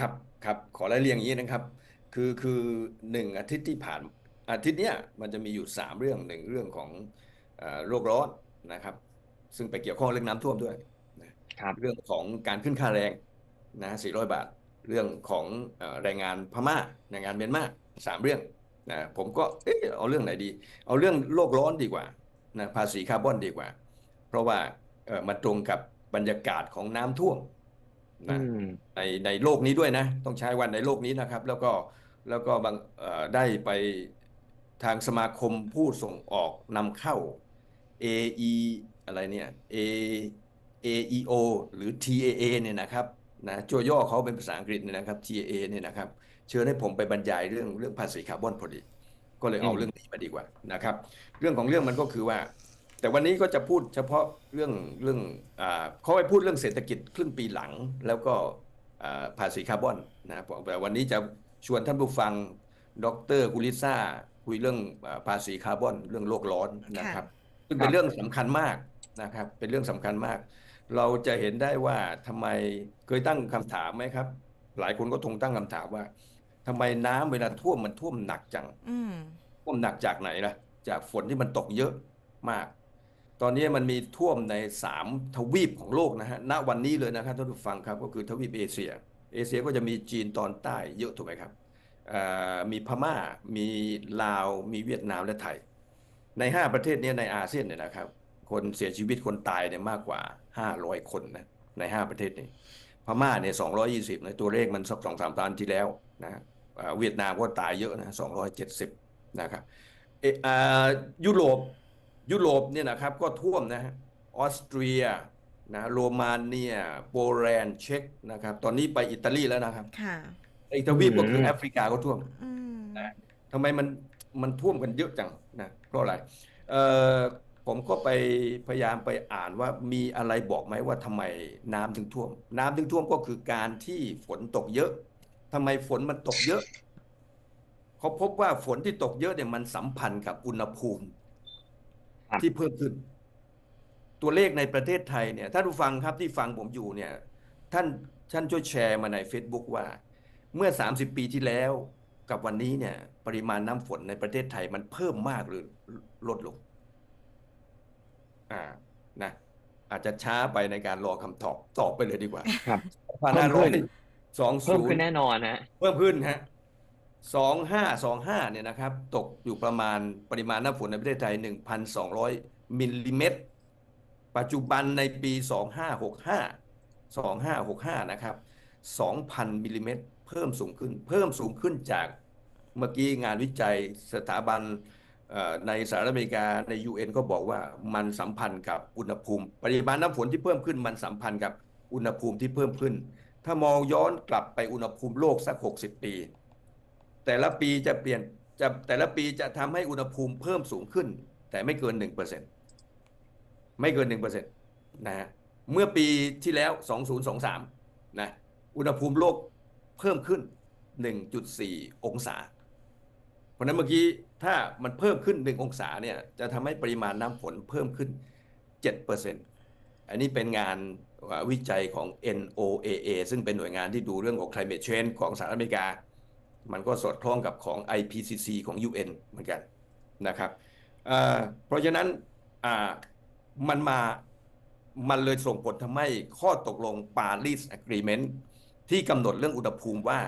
ครับครับขอรายละเรียงอย่างนี้นะครับ คือคือหนึ่งอาทิตย์ที่ผ่านอาทิตย์เนี้ยมันจะมีอยู่สามเรื่องหนึ่งเรื่องของเอ่อโลกร้อนนะครับ ซึ่งไปเกี่ยวข้องเรื่องน้ำท่วมด้วยนะครับ เรื่องของการขึ้นค่าแรงนะ400 บาท เรื่องของเอ่อแรงงานพม่าแรงงานเมียนมาสามเรื่องนะผมก็เอ๊ะเอาเรื่องไหนดี เอาเรื่องโลกร้อนดีกว่านะภาษีคาร์บอนดีกว่า เพราะว่าเอ่อมันตรงกับบรรยากาศของน้ำท่วมอืนะม ในในโลกนี้ด้วยนะ ต้องใช้วันในโลกนี้นะครับ แล้วก็แล้วก็บางเอ่อได้ไปทางสมาคมผู้ส่งออกนำเข้า AE อะไรเนี่ย A AEO หรือ TAA เนี่ยนะครับนะตัวย่อเขาเป็นภาษาอังกฤษเนี่ยนะครับ TAA เนี่ยนะครับ เชิญให้ผมไปบรรยายเรื่องเรื่องภาษีคาร์บอนพอดี ก็เลยเอาอืมเรื่องนี้มาดีกว่านะครับ เรื่องของเรื่องมันก็คือว่า แต่วันนี้ก็จะพูดเฉพาะเรื่องเรื่องอ่าเขาไปพูดเรื่องเศรษฐกิจครึ่งปีหลัง แล้วก็อ่าภาษีคาร์บอนนะครับแต่วันนี้จะชวนท่านผู้ฟังดรกุลิซ่าคุยเรื่องอ่าภาษีคาร์บอน เรื่องโลกร้อนนะครับซึ่งเป็นเรื่องสำคัญมากนะครับ เป็นเรื่องสำคัญมาก เราจะเห็นได้ว่าทำไมเคยตั้งคำถามไหมครับ หลายคนก็ทงตั้งคำถามว่าทำไมน้ำเวลาท่วมมันท่วมหนักจังอืมท่วมหนักจากไหนล่ะ จากฝนที่มันตกเยอะมาก ตอนนี้มันมีท่วมในสามทวีปของโลกนะฮะ ณ วันนี้เลยนะครับท่านผู้ฟังครับ ก็คือทวีปเอเชีย เอเชียก็จะมีจีนตอนใต้เยอะถูกไหมครับ มีพม่า มีลาว มีเวียดนามและไทย ในห้าประเทศนี้ในอาเซียนเนี่ยนะครับ คนเสียชีวิตคนตายเนี่ยมากกว่าห้าร้อยคนนะในห้าประเทศนี้ พม่าเนี่ยสองร้อยี่สิบนะตัวเลขมันสักสองสามตันที่แล้วนะเวียดนามก็ตายเยอะนะสองร้อยเจ็ดสิบนะครับยุโรป ยุโรปเนี่ยนะครับก็ท่วมนะฮะออสเตรียนะโรมาเนีย โปแลนด์เช็กนะครับ ตอนนี้ไปอิตาลีแล้วนะครับค่ะอีกทวีปก็คืออืมแอฟริกาก็ท่วมอืมนะทำไมมันมันท่วมกันเยอะจังนะเพราะอะไรเอ่อผมก็ไปพยายามไปอ่านว่ามีอะไรบอกไหมว่าทำไมน้ำถึงท่วม น้ำถึงท่วมก็คือการที่ฝนตกเยอะทำไมฝนมันตกเยอะเขาพบว่าฝนที่ตกเยอะเนี่ยมันสัมพันธ์กับอุณหภูมิครับ ที่เพิ่มขึ้น ตัวเลขในประเทศไทยเนี่ยท่านผู้ฟังครับที่ฟังผมอยู่เนี่ย ท่านท่านช่วยแชร์มาใน Facebook ว่า เมื่อ 30 ปีที่แล้วกับวันนี้เนี่ย ปริมาณน้ำฝนในประเทศไทยมันเพิ่มมากหรือลดลง อ่านะอาจจะช้าไปในการรอคำตอบตอบไปเลยดีกว่า ครับพันห้าร้อยสองเพิ่ศูมนขึ้นย์แน่นอนฮะ เพิ่มขึ้นฮะ สองห้าสองห้าเนี่ยนะครับตกอยู่ประมาณปริมาณน้ำฝนในประเทศไทยหนึ่งพันสองร้อยมิลลิเมตร ปัจจุบันในปีสองห้าหกห้าสองห้าหกห้านะครับสองพันมิลลิเมตร เพิ่มสูงขึ้น เพิ่มสูงขึ้นจากเมื่อกี้งานวิจัยสถาบันในสหรัฐอเมริกาใน UN ก็บอกว่ามันสัมพันธ์กับอุณหภูมิ ปริมาณน้ำฝนที่เพิ่มขึ้นมันสัมพันธ์กับอุณหภูมิที่เพิ่มขึ้น ถ้ามองย้อนกลับไปอุณหภูมิโลกสัก 60 ปี แต่ละปีจะเปลี่ยนจะแต่ละปีจะทำให้อุณหภูมิเพิ่มสูงขึ้น แต่ไม่เกิน1%ไม่เกิน1%นตนะฮะเมื่อปีที่แล้ว2023นย์สองสามนะอุณหภูมิโลกเพิ่มขึ้น1.4องศา เพราะนั้นเมื่อกี้ถ้ามันเพิ่มขึ้น1องศาเนี่ยจะทำให้ปริมาณน้ำฝนเพิ่มขึ้น7%อันนี้เป็นงานวิจัยของ NOAA ซึ่งเป็นหน่วยงานที่ดูเรื่องของ climate change ของสหรัฐอเมริกา มันก็สอดคล้องกับของ IPCC ของ UN เหมือนกันนะครับเเพราะฉะนั้นมันมามันเลยส่งผลทำให้ข้อตกลง Paris Agreement ที่กำหนดเรื่องอุณหภูมิว่า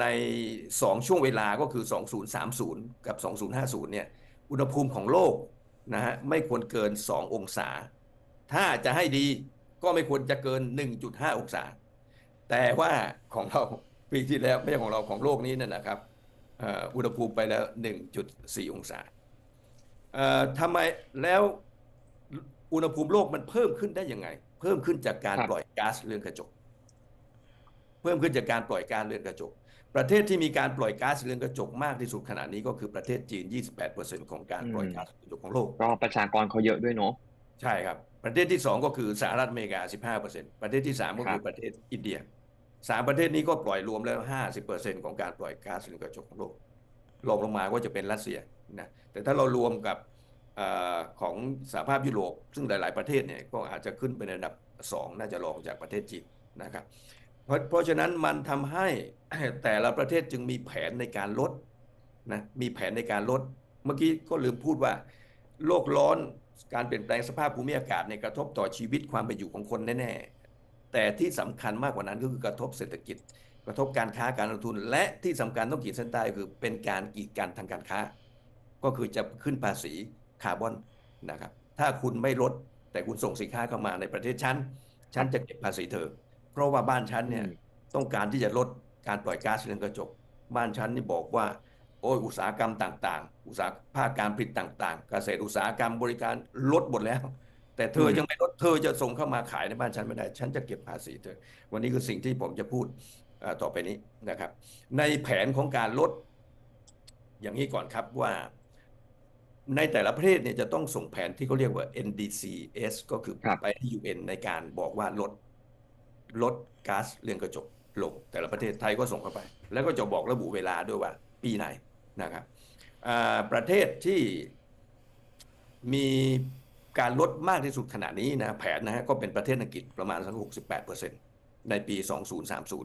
ใน 2 ช่วงเวลาก็คือ 2030 กับ 2050 เนี่ยอุณหภูมิของโลกนะฮะไม่ควรเกิน 2 องศา ถ้าจะให้ดีก็ไม่ควรจะเกิน 1.5 องศา แต่ว่าของเรา ปีที่แล้วไม่ใช่ของเราของโลกนี้นั่นนะครับเอ่ออุณหภูมิไปแล้ว 1.4 องศาเอ่อทำไมแล้วอุณหภูมิโลกมันเพิ่มขึ้นได้ยังไง เพิ่มขึ้นจากการครับปล่อยก๊าซเรือนกระจก เพิ่มขึ้นจากการปล่อยก๊าซเรือนกระจก ประเทศที่มีการปล่อยก๊าซเรือนกระจกมากที่สุดขณะนี้ก็คือประเทศจีน 28%ของการปล่อยก๊าซเรือนกระจกของโลก ก็ประชากรเขาเยอะด้วยเนาะ ใช่ครับ ประเทศที่สองก็คือสหรัฐอเมริกา 15%ประเทศที่สามก็ครัคือบประเทศอินเดีย สามประเทศนี้ก็ปล่อยรวมแล้ว50%ของการปล่อยก๊าซเรือนกระจกของโลกรองลงมาก็จะเป็นรัสเซียนะแต่ถ้าเรารวมกับอของสหภาพยุโรปซึ่งหลาย ๆ ประเทศเนี่ยก็อาจจะขึ้นเป็นอันดับสองน่าจะรองจากประเทศจีนนะครับเพราะเพราะฉะนั้นมันทำให้แต่ละประเทศจึงมีแผนในการลดนะมีแผนในการลด เมื่อกี้ก็ลืมพูดว่า โลกร้อนการเปลี่ยนแปลงสภาพภูมิอากาศในยกระทบต่อชีวิตความเป็นอยู่ของคนแน่ๆ แต่ที่สำคัญมากกว่านั้นก็คือกระทบเศรษฐกิจ กระทบการค้าการลงทุน และที่สำคัญต้องขีดเส้นใต้คือเป็นการกีดกันทางการค้า ก็คือจะขึ้นภาษีคาร์บอนนะครับถ้าคุณไม่ลดแต่คุณส่งสินค้าเข้ามาในประเทศฉันฉันจะเก็บภาษีเธอ เพราะว่าบ้านฉันเนี่ยอืมต้องการที่จะลดการปล่อยก๊าซเรือนกระจก บ้านฉันนี่บอกว่าโอ้ยอุตสาหกรรมต่าง ๆ อุตสาหภาคการผลิตต่าง ๆ เกษตรอุตสาหกรรมบริการลดหมดแล้ว แต่เธออืมยังไม่ลดเธอจะส่งเข้ามาขายในบ้านฉันไม่ได้ ฉันจะเก็บภาษีเธอ วันนี้คือสิ่งที่ผมจะพูดเอ่อต่อไปนี้นะครับ ในแผนของการลด อย่างนี้ก่อนครับว่า ในแต่ละประเทศเนี่ยจะต้องส่งแผนที่เขาเรียกว่า NDCs ก็คือครับไปที่ UN ในการบอกว่าลดลดก๊าซเรือนกระจกลงแต่ละประเทศไทยก็ส่งเข้าไป แล้วก็จะบอกระบุเวลาด้วยว่า ปีไหนนะครับอ่าประเทศที่มี การลดมากที่สุดขณะนี้นะแผนนะฮะก็เป็นประเทศอังกฤษประมาณสัก68%ในปี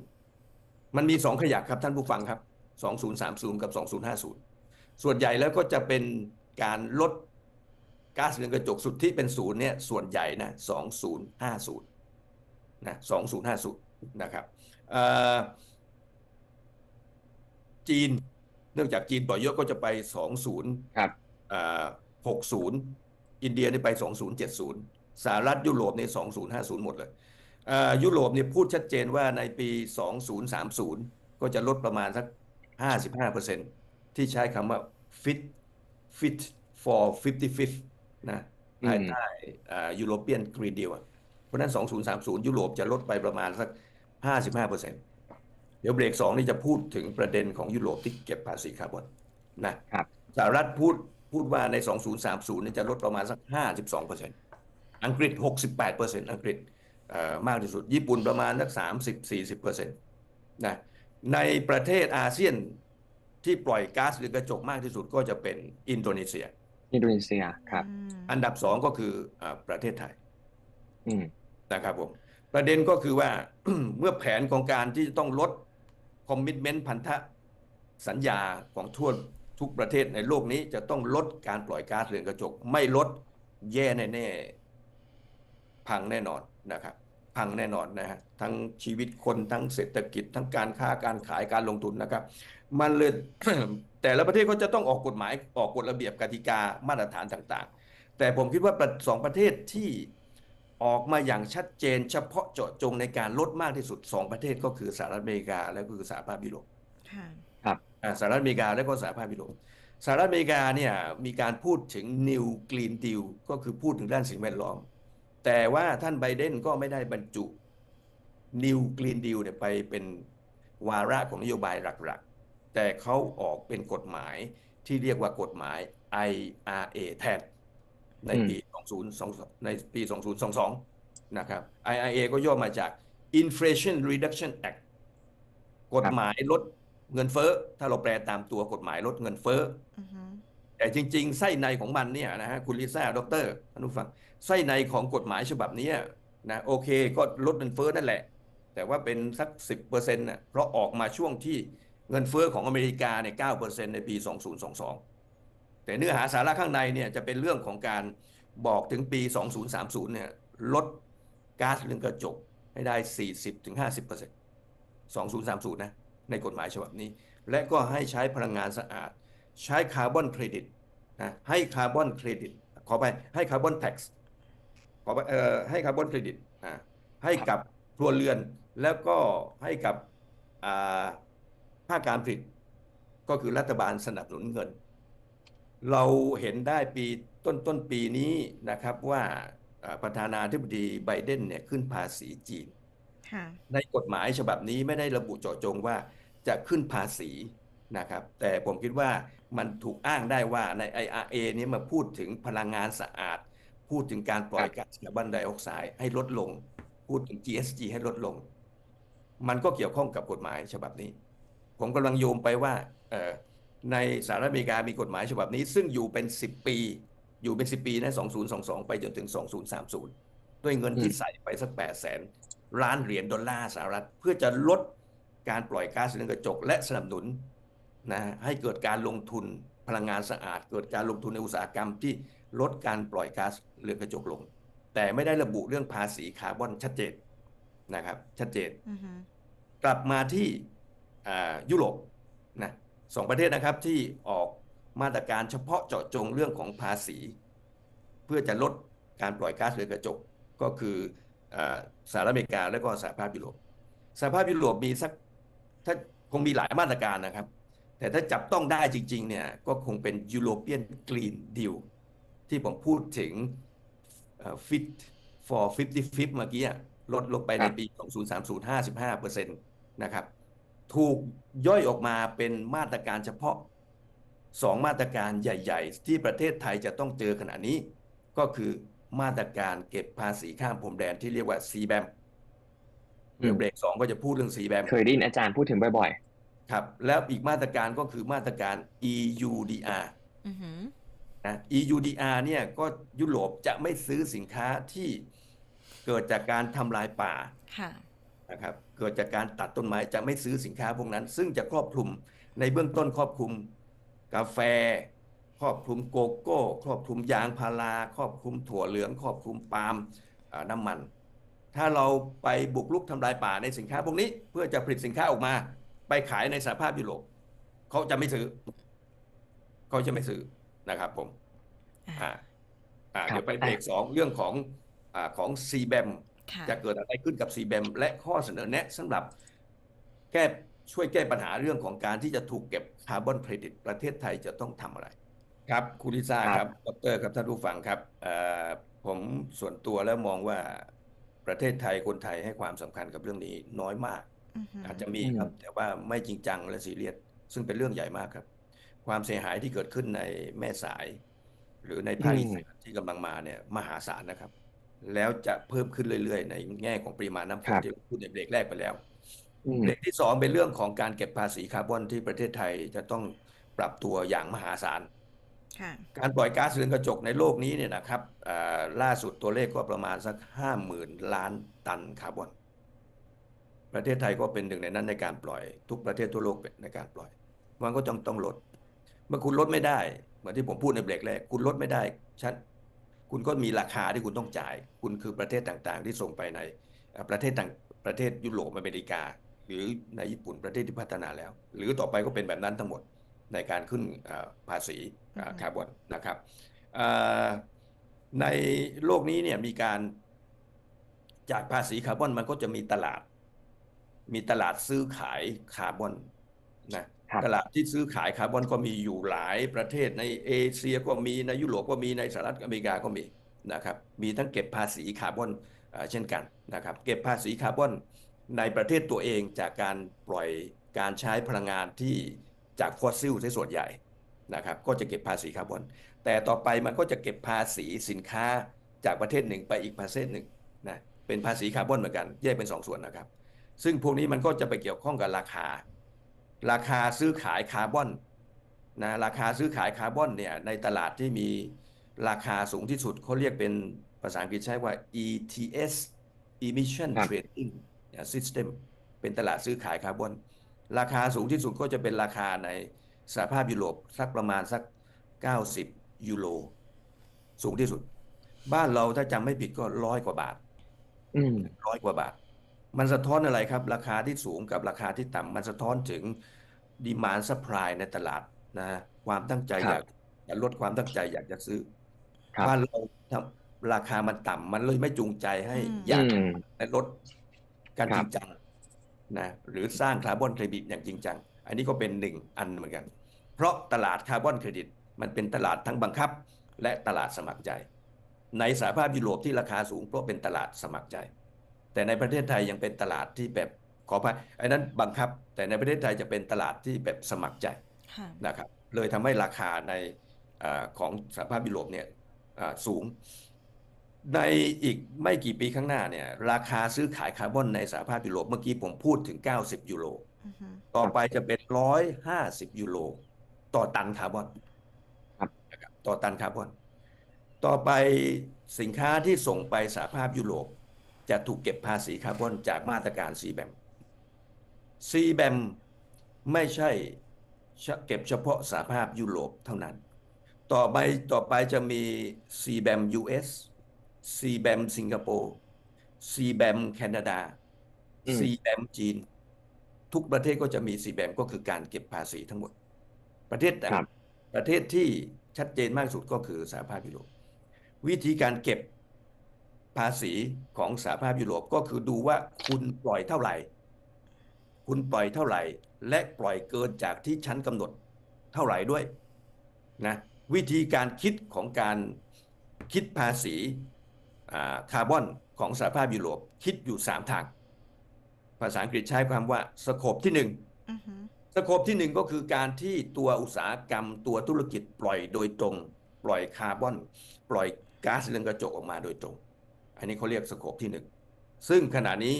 2030 มันมีสองขยักครับท่านผู้ฟังครับ 2030 กับ 2050 ส่วนใหญ่แล้วก็จะเป็นการลดก๊าซเรือนกระจกสุดที่เป็นศูนย์เนี่ยส่วนใหญ่นะ2050นะ2050นะครับเอ่อจีน เนื่องจากจีนปล่อยเยอะก็จะไป 20ครับอ่า60 อินเดียนี่ไป 2070สหรัฐยุโรปนี่2050 หมดเลยอ่ายุโรปเนี่ยพูดชัดเจนว่าในปี 2030 ก็จะลดประมาณสัก 55%ที่ใช้คำว่า fit fit for 55th นะภายใต้อ่า European Green Deal อะเพราะฉะนั้น 2030 ยุโรปจะลดไปประมาณสัก 55%เดี๋ยวเบรกสองนี่จะพูดถึงประเด็นของยุโรปที่เก็บภาษีคาร์บอนนะครับสหรัฐพูด พูดว่าใน 2030เนี่ยจะลดประมาณสัก 52%อังกฤษ 68%อังกฤษเอ่อมากที่สุด ญี่ปุ่นประมาณสัก 30-40%นะในประเทศอาเซียนที่ปล่อยก๊าซเรือนกระจกมากที่สุดก็จะเป็นอินโดนีเซีย อินโดนีเซียครับอืมอันดับสองก็คืออาประเทศไทยอืมนะครับผม ประเด็นก็คือว่าเมื่อแผนของการที่จะต้องลดคอมมิ t เมนต์พันธสัญญาของทั่ว ทุกประเทศในโลกนี้จะต้องลดการปล่อยก๊าซเรือนกระจก ไม่ลดแย่แน่ๆพังแน่นอนนะครับ พังแน่นอนนะฮะทั้งชีวิตคนทั้งเศรษฐกิจ ทั้งการค้าการขายการลงทุนนะครับ มันเลยแต่ละประเทศก็จะต้องออกกฎหมายออกกฎระเบียบกติกามาตรฐานต่างๆ แต่ผมคิดว่าสองประเทศที่ออกมาอย่างชัดเจน เฉพาะเจาะจงในการลดมากที่สุดสองประเทศก็คือสหรัฐอเมริกา และก็คือสหภาพยุโรปค่ะ สหรัฐอเมริกาและก็สหภาพยุโรปสหรัฐอเมริกาเนี่ยมีการพูดถึง New Green Deal ก็คือพูดถึงด้านสิ่งแวดล้อม แต่ว่าท่านไบเดนก็ไม่ได้บรรจุ New Green Deal เนี่ยไปเป็นวาระของนโยบายหลักๆ แต่เขาออกเป็นกฎหมายที่เรียกว่ากฎหมาย IRA แทนในปี 2022ในปี 2022 นะครับ IRA ก็ย่อมาจาก Inflation Reduction Act กฎหมายลด เงินเฟ้อถ้าเราแปลตามตัวกฎหมายลดเงินเฟ้ออือฮึแต่จริง ๆ ไส้ในของมันเนี่ยนะฮะคุณลิซ่าดอกเตอรท่านผู้ฟังไส้ในของกฎหมายฉบับเนี้ยนะโอเคก็ลดเงินเฟ้อนั่นแหละ แต่ว่าเป็นสัก 10%เปอร์เซ็นต์น่ะเพราะออกมาช่วงที่เงินเฟ้อของอเมริกาเนี่ย9เปอร์เซ็นต์ในปี 2022 แต่เนื้อหาสาระข้างในเนี่ยจะเป็นเรื่องของการบอกถึงปี 2030เนี่ยลดก๊าซเรือนกระจกให้ได้ 40-50% 2030 นะ ในกฎหมายฉบับนี้ และก็ให้ใช้พลังงานสะอาด ใช้คาร์บอนเครดิตนะให้คาร์บอนเครดิตขอไปให้คาร์บอนแท็กซ์ขอไปเอ่อให้คาร์บอนเครดิตอ่าให้กับครัวเรือนแล้วก็ให้กับภาคการผลิต ก็คือรัฐบาลสนับสนุนเงิน เราเห็นได้ปีต้นต้นปีนี้นะครับว่าประธานาธิบดีไบเดนเนี่ยขึ้นภาษีจีน ในกฎหมายฉบับนี้ไม่ได้ระบุเจาะจงว่าจะขึ้นภาษีนะครับแต่ผมคิดว่ามันถูกอ้างได้ว่าใน IRA นี้มาพูดถึงพลังงานสะอาด พูดถึงการปล่อยก๊าซคาร์บอนไดออกไซด์ให้ลดลง พูดถึง GSG ให้ลดลง มันก็เกี่ยวข้องกับกฎหมายฉบับนี้ ผมกำลังโยงไปว่าเอ่อในสหรัฐอเมริกามีกฎหมายฉบับนี้ ซึ่งอยู่เป็น 10 ปี อยู่เป็น 10 ปีนะ2022 ไปจนถึง 2030 ด้วยเงินที่อืมใส่ไปสัก8แสน ล้านเหรียญดอลลาร์สหรัฐ เพื่อจะลดการปล่อยก๊าซเรือนกระจก และสนับสนุนนะให้เกิดการลงทุนพลังงานสะอาด เกิดการลงทุนในอุตสาหกรรมที่ลดการปล่อยก๊าซเรือนกระจกลง แต่ไม่ได้ระบุเรื่องภาษีคาร์บอนชัดเจนนะครับชัดเจนอือหือกลับมาที่อ่ายุโรปนะสองประเทศนะครับที่ออกมาตรการเฉพาะเจาะจงเรื่องของภาษี เพื่อจะลดการปล่อยก๊าซเรือนกระจกก็คืออา สหรัฐอเมริกาและก็สหภาพยุโรปสหภาพยุโรปมีสักถ้าคงมีหลายมาตรการนะครับ แต่ถ้าจับต้องได้จริงๆเนี่ยก็คงเป็น European Green Deal ที่ผมพูดถึง Fit for 55เมื่อกี้อะลดลงไปในปี 2030 55เปอร์เซ็นต์นะครับ ถูกย่อยออกมาเป็นมาตรการเฉพาะสองมาตรการใหญ่ ๆ ที่ประเทศไทยจะต้องเจอขณะนี้ ก็คือ มาตรการเก็บภาษีข้ามพรมแดนที่เรียกว่า CBAM เรื่องเบรกสองก็จะพูดเรื่อง CBAM เคยได้ยินอาจารย์พูดถึงบ่อยครับ แล้วอีกมาตรการก็คือมาตรการ EUDR อือหือนะ EUDR เนี่ยก็ยุโรปจะไม่ซื้อสินค้าที่เกิดจากการทำลายป่าค่ะนะครับ เกิดจากการตัดต้นไม้จะไม่ซื้อสินค้าพวกนั้น ซึ่งจะครอบคลุมในเบื้องต้นครอบคลุม กาแฟ ครอบคลุมโกโก้ ครอบคลุมยางพาราครอบคลุมถั่วเหลือง ครอบคลุมปาล์มอ่าน้ำมัน ถ้าเราไปบุกรุกทำลายป่าในสินค้าพวกนี้เพื่อจะผลิตสินค้าออกมา ไปขายในสหภาพยุโรปเขาจะไม่ซื้อเขาจะไม่ซื้อนะครับผมอ่าอ่าอ่าครับเดี๋ยวไปเบรกสองเรื่องของอ่าของ CBAM ค่ะจะเกิดอะไรขึ้นกับ CBAM และข้อเสนอแนะสำหรับแก้ช่วยแก้ปัญหาเรื่องของการที่จะถูกเก็บคาร์บอนเครดิตประเทศไทยจะต้องทำอะไร ครับคุณลิซ่าครับครับดรครับท่านผู้ฟังครับเอ่อผมส่วนตัวแล้วมองว่าประเทศไทยคนไทยให้ความสำคัญกับเรื่องนี้น้อยมากอือหืออาจจะมีครับ แต่ว่าไม่จริงจังและซีเรียสซึ่งเป็นเรื่องใหญ่มากครับ ความเสียหายที่เกิดขึ้นในแม่สาย หรือในภาคอีสานที่กำลังมาเนี่ยมหาศาลนะครับ แล้วจะเพิ่มขึ้นเรื่อยๆ ในแง่ของปริมาณน้ำฝครันบที่เราพูดในเบรกแรกไปแล้วๆอืมเบรกที่สองเป็นเรื่องของการเก็บภาษีคาร์บอนที่ประเทศไทยจะต้องปรับตัวอย่างมหาศาลค่ะ การปล่อยก๊าซเรือนกระจกในโลกนี้เนี่ยนะครับล่าสุดตัวเลขก็ประมาณสักห้าหมื่นล้านตันคาร์บอน ประเทศไทยก็เป็นหนึ่งในนั้นในการปล่อย ทุกประเทศทั่วโลกเป็นในการปล่อยมันก็ต้องต้องลด เมื่อคุณลดไม่ได้ เหมือนที่ผมพูดในเบรกแรกคุณลดไม่ได้ชัดคุณก็มีราคาที่คุณต้องจ่าย คุณคือประเทศต่างๆ ที่ส่งไปในประเทศต่างประเทศยุโรปอเมริกา หรือในญี่ปุ่นประเทศที่พัฒนาแล้ว หรือต่อไปก็เป็นแบบนั้นทั้งหมด ในการขึ้นเอ่อภาษีเอ่ออือฮึคาร์บอนนะครับเอ่อในโลกนี้เนี่ยมีการจากภาษีคาร์บอนมันก็จะมีตลาด มีตลาดซื้อขายคาร์บอนนะครับตลาดที่ซื้อขายคาร์บอนก็มีอยู่หลายประเทศในเอเชียก็มีในยุโรปก็มีในสหรัฐอเมริกาก็มีนะครับมีทั้งเก็บภาษีคาร์บอนเอ่อเช่นกันนะครับเก็บภาษีคาร์บอนในประเทศตัวเองจากการปล่อยการใช้พลังงานที่ จากฟอสซิลใช้ส่วนใหญ่นะครับก็จะเก็บภาษีคาร์บอน แต่ต่อไปมันก็จะเก็บภาษีสินค้าจากประเทศหนึ่งไปอีกประเทศหนึ่งนะเป็นภาษีคาร์บอนเหมือนกัน แยกเป็นสองส่วนนะครับ ซึ่งพวกนี้มันก็จะไปเกี่ยวข้องกับราคา ราคาซื้อขายคาร์บอนนะราคาซื้อขายคาร์บอนเนี่ยในตลาดที่มีราคาสูงที่สุดเขาเรียกเป็นภาษาอังกฤษใช้ว่า ETS Emission ครับ Trading System เป็นตลาดซื้อขายคาร์บอน ราคาสูงที่สุดก็จะเป็นราคาในสหภาพยุโรปสักประมาณสัก 90 ยูโรสูงที่สุด บ้านเราถ้าจำไม่ผิดก็ร้อยกว่าบาทอืมร้อยกว่าบาท มันสะท้อนอะไรครับ ราคาที่สูงกับราคาที่ต่ำมันสะท้อนถึงดีมานด์ p พ y ในตลาดนะฮะความตั้งใจคอรัยาบกจะลดความตั้งใจอยากจะซื้อครับบ้านเราทำราคามันต่ำมันเลยไม่จูงใจให้อืมอยากอืมและลดการครัจบริงจัง นะหรือสร้างคาร์บอนเครดิตอย่างจริงจัง อันนี้ก็เป็นหนึ่งอันเหมือนกัน เพราะตลาดคาร์บอนเครดิตมันเป็นตลาดทั้งบังคับ และตลาดสมัครใจ ในสหภาพยุโรปที่ราคาสูงเพราะเป็นตลาดสมัครใจ แต่ในประเทศไทยยังเป็นตลาดที่แบบขออภัยไอ้นั้นบังคับ แต่ในประเทศไทยจะเป็นตลาดที่แบบสมัครใจค่ะนะครับเลยทำให้ราคาในอาของสหภาพยุโรปเนี่ยอ่าสูง ในอีกไม่กี่ปีข้างหน้าเนี่ย ราคาซื้อขายคาร์บอนในสหภาพยุโรปเมื่อกี้ผมพูดถึง 90 ยูโรอือหือต่อไปจะเป็น 150 ยูโร ต่อตันคาร์บอนครับนะครับต่อตันคาร์บอน ต่อไปสินค้าที่ส่งไปสหภาพยุโรป จะถูกเก็บภาษีคาร์บอนจากมาตรการ CBAM CBAM ไม่ใช่เก็บเฉพาะสหภาพยุโรปเท่านั้น ต่อไปต่อไปจะมี CBAM US CBAM สิงคโปร์ CBAM แคนาดาอืม CBAM จีน ทุกประเทศก็จะมี CBAM ก็คือการเก็บภาษีทั้งหมด ประเทศแต่ครับประเทศที่ชัดเจนมากที่สุดก็คือสหภาพยุโรปวิธีการเก็บภาษีของสหภาพยุโรปก็คือดูว่าคุณปล่อยเท่าไหร่ คุณปล่อยเท่าไหร่ และปล่อยเกินจากที่ชั้นกำหนดเท่าไหร่ด้วยนะวิธีการคิดของการคิดภาษีอ่า คาร์บอนของสหภาพยุโรปคิดอยู่ 3 ทาง ภาษาอังกฤษใช้คำว่าสโคปที่1อือหือสโคปที่หนึ่งก็คือการที่ตัวอุตสาหกรรมตัวธุรกิจปล่อยโดยตรง ปล่อยคาร์บอน ปล่อยก๊าซเรือนกระจกออกมาโดยตรง อันนี้เขาเรียกสโคปที่หนึ่งซึ่งขณะนี้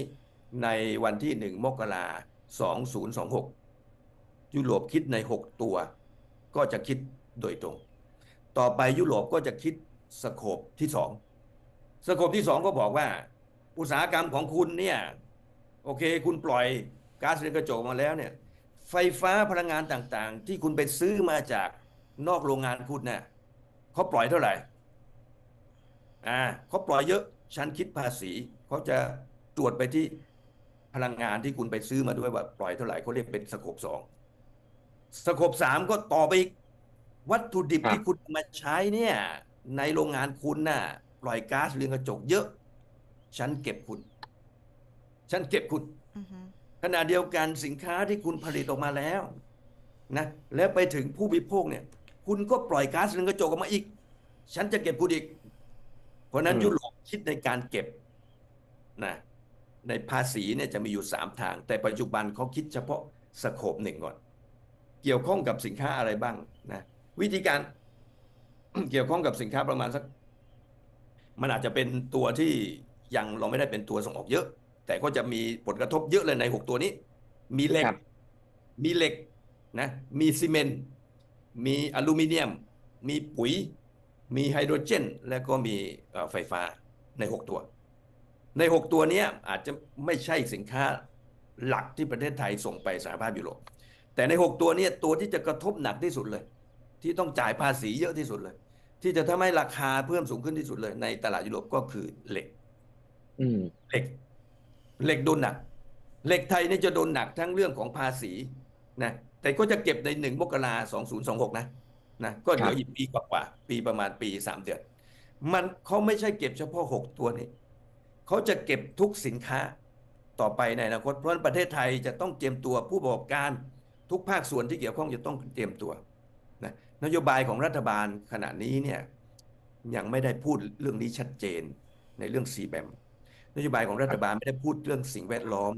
ในวันที่หนึ่งมกราสองศูนย์สองหกยุโรปคิดในหกตัว ก็จะคิดโดยตรง ต่อไปยุโรปก็จะคิดสโคปที่สอง สโคปที่สองก็บอกว่า อุตสาหกรรมของคุณเนี่ยโอเค คุณปล่อยก๊าซเรือนกระจกมาแล้วเนี่ยไฟฟ้าพลังงานต่างๆ ที่คุณไปซื้อมาจากนอกโรงงานคุณเนี่ยเขาปล่อยเท่าไหร่อ่าเขาปล่อยเยอะฉันคิดภาษีเขาจะตรวจไปที่พลังงานที่คุณไปซื้อมาด้วยว่าปล่อยเท่าไหร่เขาเรียกเป็นสโคปสองสโคปสามก็ต่อไปอีกวัตถุดิบครับที่คุณมาใช้เนี่ย ในโรงงานคุณน่ะ ปล่อยก๊าซเรือนกระจกเยอะ ฉันเก็บคุณ ฉันเก็บคุณอือหือขณะเดียวกันสินค้าที่คุณผลิตออกมาแล้วนะแล้วไปถึงผู้บริโภคเนี่ย คุณก็ปล่อยก๊าซเรือนกระจกออกมาอีก ฉันจะเก็บคุณอีก เพราะฉะนั้นอืมยุโรปคิดในการเก็บนะในภาษีเนี่ยจะมีอยู่สามทาง แต่ปัจจุบันเขาคิดเฉพาะสโคปหนึ่งก่อน เกี่ยวข้องกับสินค้าอะไรบ้างนะวิธีการเกี่ยวข้องกับสินค้าประมาณสัก มันอาจจะเป็นตัวที่ยังเราไม่ได้เป็นตัวส่งออกเยอะ แต่ก็จะมีผลกระทบเยอะเลยใน 6 ตัวนี้ มีเหล็กครับมีเหล็กนะ มีซีเมนต์ มีอลูมิเนียม มีปุ๋ย มีไฮโดรเจน และก็มีเอ่อไฟฟ้าใน 6 ตัว ใน 6 ตัวเนี้ยอาจจะไม่ใช่สินค้าหลักที่ประเทศไทยส่งไปสหภาพยุโรป แต่ใน 6 ตัวเนี้ยตัวที่จะกระทบหนักที่สุดเลย ที่ต้องจ่ายภาษีเยอะที่สุดเลย ที่จะทำให้ราคาเพิ่มสูงขึ้นที่สุดเลย ในตลาดยุโรปก็คือเหล็กอืมเหล็ก เหล็กโดนหนัก เหล็กไทยนี่จะโดนหนักทั้งเรื่องของภาษีนะแต่ก็จะเก็บในหนึ่งมกราสองศูนย์สองหกนะนะก็เหลืออีกปีกว่าๆปีประมาณปีสามเดือน มันเขาไม่ใช่เก็บเฉพาะหกตัวนี้เขาจะเก็บทุกสินค้าต่อไปในอนาคตเพราะฉะนั้นประเทศไทยจะต้องเตรียมตัวผู้ประกอบการทุกภาคส่วนที่เกี่ยวข้องจะต้องเตรียมตัว นะนโยบายของรัฐบาลขณะนี้เนี่ยยังไม่ได้พูดเรื่องนี้ชัดเจนในเรื่อง CBAM นโยบายของรัฐบาลไม่ได้พูดเรื่องสิ่งแวดล้อม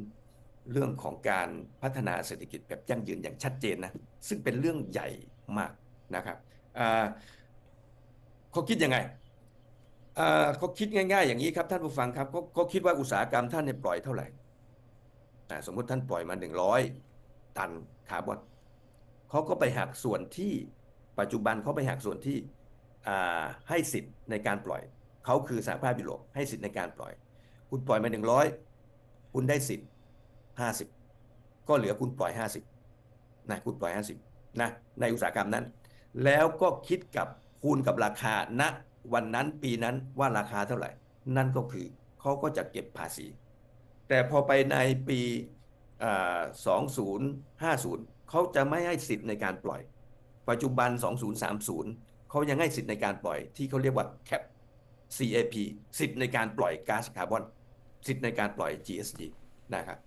เรื่องของการพัฒนาเศรษฐกิจแบบยั่งยืนอย่างชัดเจนนะซึ่งเป็นเรื่องใหญ่มากนะครับอ่าเขาคิดยังไงอ่าเขาคิดง่ายๆ อย่างนี้ครับท่านผู้ฟังครับเขาเขาคิดว่าอุตสาหกรรมท่านเนี่ยปล่อยเท่าไหร่อ่าสมมติท่านปล่อยมาหนึ่งร้อยตันคาร์บอนเขาก็ไปหักส่วนที่ ปัจจุบันเขาไปหักส่วนที่ให้สิทธิ์ในการปล่อย เขาคือสหภาพยุโรปให้สิทธิ์ในการปล่อย คุณปล่อยมาหนึ่งร้อยคุณได้สิทธิ์ห้าสิบก็เหลือคุณปล่อยห้าสิบนะคุณปล่อยห้าสิบนะในอุตสาหกรรมนั้น แล้วก็คิดกับคูณกับราคาณวันนั้นปีนั้นว่าราคาเท่าไหร่ นั่นก็คือเขาก็จะเก็บภาษี แต่พอไปในปีสองศูนย์ห้าศูนย์เขาจะไม่ให้สิทธิ์ในการปล่อย ปัจจุบัน 2030 เขายังให้สิทธิ์ในการปล่อยที่เขาเรียกว่า cap CAP สิทธิ์ในการปล่อยก๊าซคาร์บอน สิทธิ์ในการปล่อย GSG นะครับ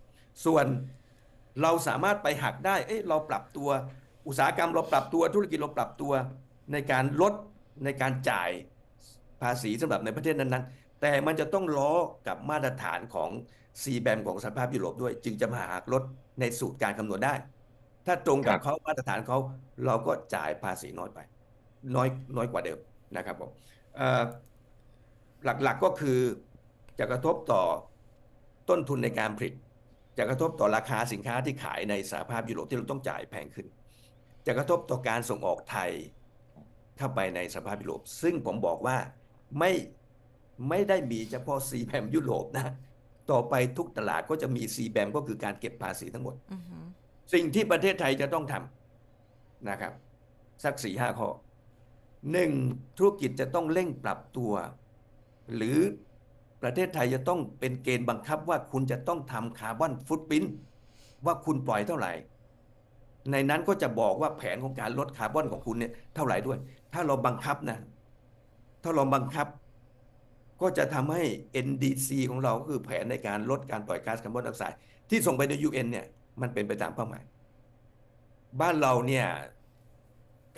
ส่วนเราสามารถไปหักได้ เอ๊ะเราปรับตัว อุตสาหกรรมเราปรับตัว ธุรกิจเราปรับตัวในการลดในการจ่ายภาษีสำหรับในประเทศนั้นๆ แต่มันจะต้องล้อกับมาตรฐานของ CBAM ของสหภาพยุโรปด้วย จึงจะมาหักลดในสูตรการคำนวณได้ ถ้าตรงกับครับเขามาตรฐานเขาเราก็จ่ายภาษีน้อยไป น้อยน้อยกว่าเดิมนะครับผมเอ่อหลักๆก็คือจะกระทบต่อต้นทุนในการผลิต จะกระทบต่อราคาสินค้าที่ขายในสหภาพยุโรปที่เราต้องจ่ายแพงขึ้น จะกระทบต่อการส่งออกไทยเข้าไปในสหภาพยุโรป ซึ่งผมบอกว่าไม่ไม่ได้มีเฉพาะซีแพมยุโรปนะ ต่อไปทุกตลาดก็จะมี CBAM ก็คือการเก็บภาษีทั้งหมดอือหือ สิ่งที่ประเทศไทยจะต้องทำนะครับ สักสี่ห้าข้อหนึ่งธุรกิจจะต้องเร่งปรับตัว หรือประเทศไทยจะต้องเป็นเกณฑ์บังคับว่าคุณจะต้องทำคาร์บอนฟุตปรินว่าคุณปล่อยเท่าไหร่ ในนั้นก็จะบอกว่าแผนของการลดคาร์บอนของคุณเนี่ยเท่าไหร่ด้วย ถ้าเราบังคับนะ ถ้าเราบังคับ ก็จะทำให้ NDC ของเราก็คือแผนในการลดการปล่อยก๊าซคาร์บอนไดออกไซด์ที่ส่งไปใน UN เนี่ย มันเป็นไปตามเป้าหมาย บ้านเราเนี่ย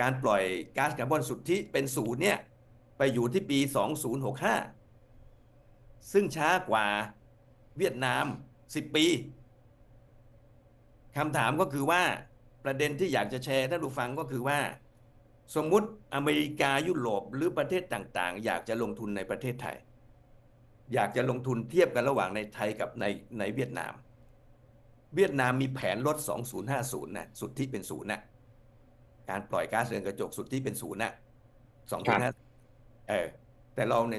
การปล่อยก๊าซคาร์บอนสุทธิเป็นศูนย์เนี่ยไปอยู่ที่ปี 2065 ซึ่งช้ากว่าเวียดนาม 10 ปีคำถามก็คือว่าประเด็นที่อยากจะแชร์ท่านผู้ฟังก็คือว่า สมมุติอเมริกายุโรปหรือประเทศต่างๆ อยากจะลงทุนในประเทศไทย อยากจะลงทุนเทียบกันระหว่างในไทยกับในในเวียดนาม เวียดนามมีแผนลด 2050นะสุทธิเป็นศูนย์นะการปล่อยก๊าซเรือนกระจกสุทธิเป็นศูนย์นะ2050เออแต่เราใน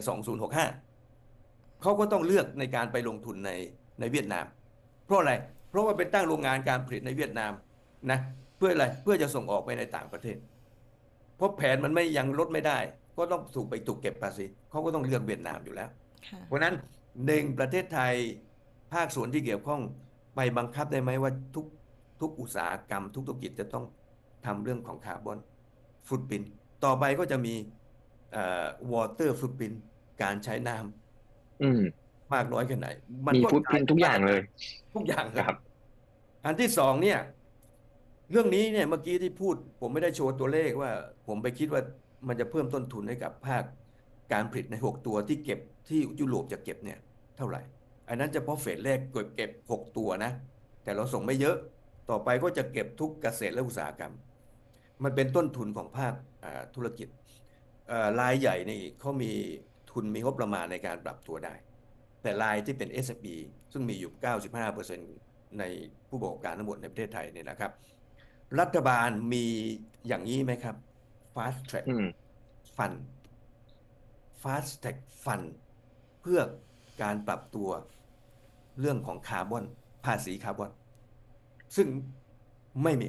2065เขาก็ต้องเลือกในการไปลงทุนในในเวียดนาม เพราะอะไร เพราะว่าเป็นตั้งโรงงานการผลิตในเวียดนามนะเพื่ออะไรเพื่อจะส่งออกไปในต่างประเทศ เพราะแผนมันไม่ยังลดไม่ได้ ก็ต้องถูกไปถูกเก็บภาษีเขาก็ต้องเลือกเวียดนามอยู่แล้วค่ะเพราะฉะนั้นหนึ่งประเทศไทยภาคส่วนที่เกี่ยวข้อง ไปบังคับได้ไหมว่าทุกทุกอุตสาหกรรม ทุกธุรกิจจะต้องทำเรื่องของคาร์บอนฟุตปินต่อไปก็จะมีวอเตอร์ฟุตปินการใช้น้อืมำมากน้อยแค่ไหนมีก็ฟุตพินทุกอย่างเลย ทุกอย่างคเลยรับ อันที่สองเนี่ย เรื่องนี้เนี่ยเมื่อกี้ที่พูด ผมไม่ได้โชว์ตัวเลขว่า ผมไปคิดว่ามันจะเพิ่มต้นทุนให้กับภาคการผลิตในหกตัวที่เก็บที่ยุโรปจะเก็บเนี่ย เท่าไหร่ อันนั้นเฉพาะเฟสแรกเก็บเก็บหกตัวนะ แต่เราส่งไม่เยอะต่อไปก็จะเก็บทุกเกษตรและอุตสาหกรรม มันเป็นต้นทุนของภาคอ่าธุรกิจเอ่อรายใหญ่นี่เขามีทุนมีงบประมาณในการปรับตัวได้ แต่รายที่เป็น SME ซึ่งมีอยู่ 95%ในผู้ประกอบการทั้งหมดในประเทศไทยเนี่ยนะครับ รัฐบาลมีอย่างนี้ไหมครับ Fast Track อืม Fund Fast Track Fund เพื่อการปรับตัว เรื่องของคาร์บอนภาษีคาร์บอน ซึ่งไม่มี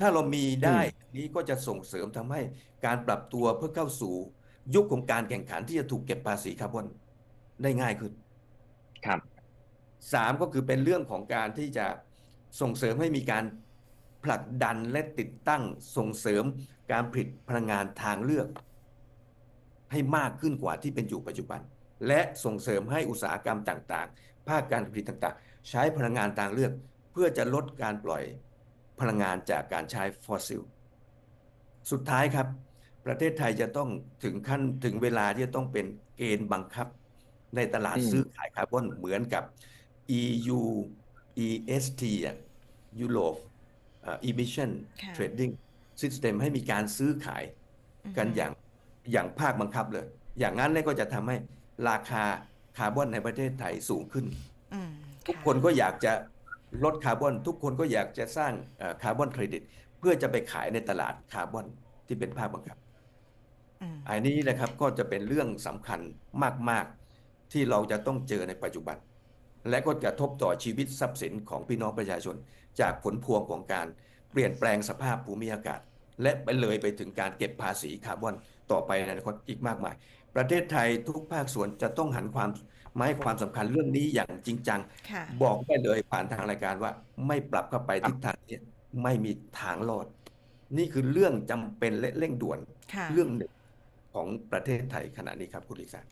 ถ้าเรามีได้นี้ก็จะส่งเสริมทำให้การปรับตัวเพื่อเข้าสู่ ยุคของการแข่งขันที่จะถูกเก็บภาษีคาร์บอนได้ง่ายขึ้น ครับสามก็คือเป็นเรื่องของการที่จะส่งเสริมให้มีการผลักดันและติดตั้งส่งเสริมการผลิตพลังงานทางเลือก ให้มากขึ้นกว่าที่เป็นอยู่ปัจจุบัน และส่งเสริมให้อุตสาหกรรมต่างๆ ภาคการผลิตต่างๆ ใช้พลังงานทางเลือก เพื่อจะลดการปล่อยพลังงานจากการใช้ฟอสซิล สุดท้ายครับ ประเทศไทยจะต้องถึงขั้นถึงเวลาที่จะต้องเป็นเกณฑ์บังคับ ในตลาดอืมซื้อขายคาร์บอนเหมือนกับ EU EST อะ Europe อ่า Emission ค่ะ Trading System ให้มีการซื้อขายกันอือฮึอย่างอย่างภาคบังคับเลย อย่างนั้นเนี่ยก็จะทำให้ราคา คาร์บอนในประเทศไทยสูงขึ้นอืมทุกคนก็อยากจะลดคาร์บอน ทุกคนก็อยากจะสร้างคาร์บอนเครดิต เพื่อจะไปขายในตลาดคาร์บอนที่เป็นภาคบังคับอืมอันนี้นะครับก็จะเป็นเรื่องสำคัญมาก ๆ ที่เราจะต้องเจอในปัจจุบัน และก็จะทบต่อชีวิตทรัพย์สินของพี่น้องประชาชน จากผลพวงของการเปลี่ยนแปลงสภาพภูมิอากาศ และไปเลยไปถึงการเก็บภาษีคาร์บอนต่อไปในอนาคตอีกมากมาย ประเทศไทยทุกภาคส่วนจะต้องหันความมาให้ความสำคัญเรื่องนี้อย่างจริงจังค่ะบอกได้เลยผ่านทางรายการว่า ไม่ปรับเข้าไปทิศทางนี้ไม่มีทางรอด นี่คือเรื่องจำเป็นและเร่งด่วนค่ะเรื่องหนึ่งของประเทศไทยขณะนี้ครับคุณลิซ่า